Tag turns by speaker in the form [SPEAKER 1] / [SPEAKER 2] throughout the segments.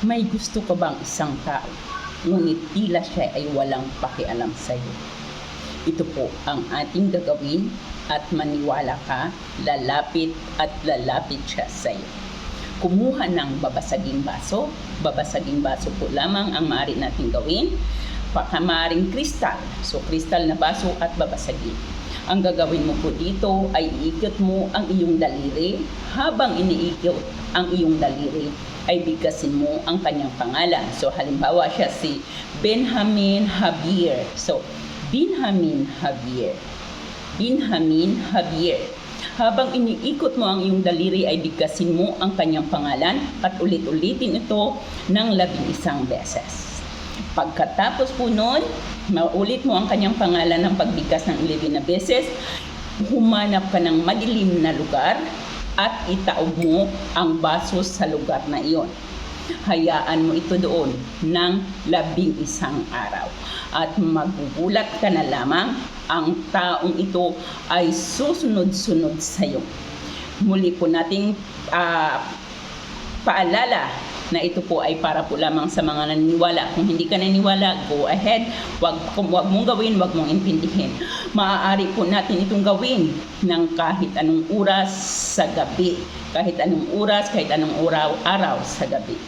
[SPEAKER 1] May gusto ka bang isang tao, ngunit tila siya ay walang pakialam sa iyo? Ito po ang ating gagawin at maniwala ka, lalapit at lalapit siya sa iyo. Kumuha ng babasaging baso, babasaging baso po lamang ang maaari nating gawin, pakamaring kristal, so kristal na baso at babasagin. Ang gagawin mo po dito ay iikot mo ang iyong daliri. Habang iniikot ang iyong daliri, ay bigkasin mo ang kanyang pangalan. So halimbawa siya si Benjamin Javier. So Benjamin Javier. Benjamin Javier. Habang iniikot mo ang iyong daliri ay bigkasin mo ang kanyang pangalan at ulit-ulitin ito ng labing isang beses. Pagkatapos po nun, maulit mo ang kanyang pangalan ng pagbigkas ng 11 na beses, humanap ka ng madilim na lugar at itaob mo ang baso sa lugar na iyon. Hayaan mo ito doon ng labing isang araw. At magugulat ka na lamang, ang taong ito ay susunod-sunod sa iyo. Muli po nating ah, paalala na ito po ay para po lamang sa mga naniniwala. Kung hindi ka naniniwala, go ahead. Wag, wag mong gawin, wag mong intindihin. Maaari po natin itong gawin ng kahit anong oras sa gabi. Kahit anong oras, kahit anong oraw, araw sa gabi.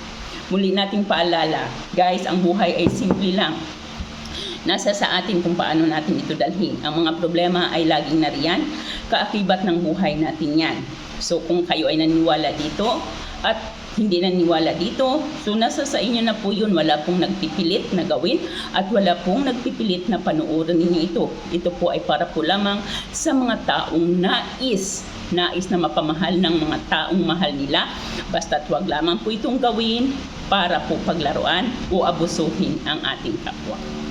[SPEAKER 1] Muli nating paalala, guys, ang buhay ay simple lang. Nasa sa atin kung paano natin ito dalhin. Ang mga problema ay laging nariyan. Kaakibat ng buhay natin yan. So kung kayo ay naniniwala dito at hindi naniniwala dito, so nasa sa inyo na po yun. Wala pong nagpipilit na gawin at wala pong nagpipilit na panuorin ninyo ito. Ito po ay para po lamang sa mga taong nais nais na mapamahal ng mga taong mahal nila. Basta't wag lamang po itong gawin para po paglaruan o abusuhin ang ating kapwa.